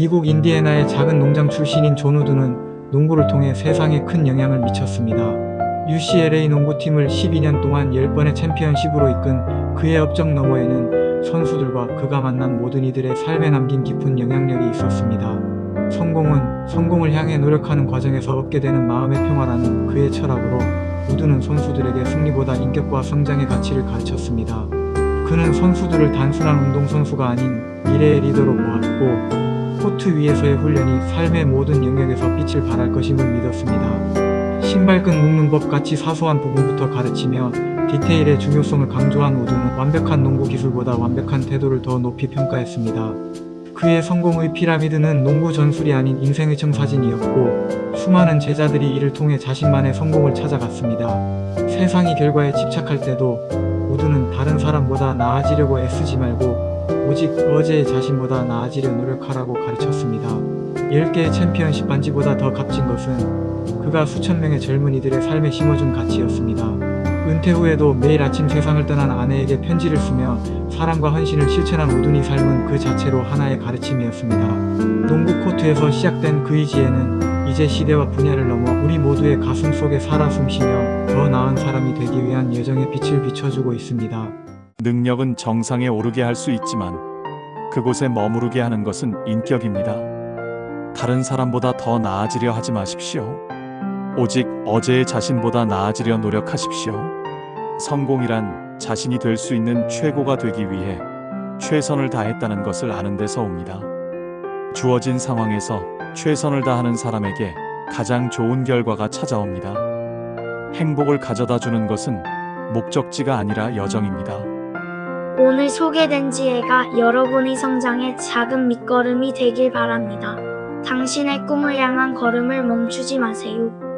미국 인디애나의 작은 농장 출신인 존 우드는 농구를 통해 세상에 큰 영향을 미쳤습니다. UCLA 농구팀을 12년 동안 10번의 챔피언십으로 이끈 그의 업적 너머에는 선수들과 그가 만난 모든 이들의 삶에 남긴 깊은 영향력이 있었습니다. 성공은 성공을 향해 노력하는 과정에서 얻게 되는 마음의 평화라는 그의 철학으로 우드는 선수들에게 승리보다 인격과 성장의 가치를 가르쳤습니다. 그는 선수들을 단순한 운동선수가 아닌 미래의 리더로 보았고 코트 위에서의 훈련이 삶의 모든 영역에서 빛을 발할 것임을 믿었습니다. 신발끈 묶는 법 같이 사소한 부분부터 가르치며 디테일의 중요성을 강조한 우드는 완벽한 농구 기술보다 완벽한 태도를 더 높이 평가했습니다. 그의 성공의 피라미드는 농구 전술이 아닌 인생의 청사진이었고 수많은 제자들이 이를 통해 자신만의 성공을 찾아갔습니다. 세상이 결과에 집착할 때도 우드는 다른 사람보다 나아지려고 애쓰지 말고 오직 어제의 자신보다 나아지려 노력하라고 가르쳤습니다. 10개의 챔피언십 반지보다 더 값진 것은 그가 수천 명의 젊은이들의 삶에 심어준 가치였습니다. 은퇴 후에도 매일 아침 세상을 떠난 아내에게 편지를 쓰며 사랑과 헌신을 실천한 우둔이 삶은 그 자체로 하나의 가르침이었습니다. 농구 코트에서 시작된 그의 지혜는 이제 시대와 분야를 넘어 우리 모두의 가슴 속에 살아 숨쉬며 더 나은 사람이 되기 위한 여정의 빛을 비춰주고 있습니다. 능력은 정상에 오르게 할 수 있지만 그곳에 머무르게 하는 것은 인격입니다. 다른 사람보다 더 나아지려 하지 마십시오. 오직 어제의 자신보다 나아지려 노력하십시오. 성공이란 자신이 될 수 있는 최고가 되기 위해 최선을 다했다는 것을 아는 데서 옵니다. 주어진 상황에서 최선을 다하는 사람에게 가장 좋은 결과가 찾아옵니다. 행복을 가져다 주는 것은 목적지가 아니라 여정입니다. 오늘 소개된 지혜가 여러분의 성장의 작은 밑거름이 되길 바랍니다. 당신의 꿈을 향한 걸음을 멈추지 마세요.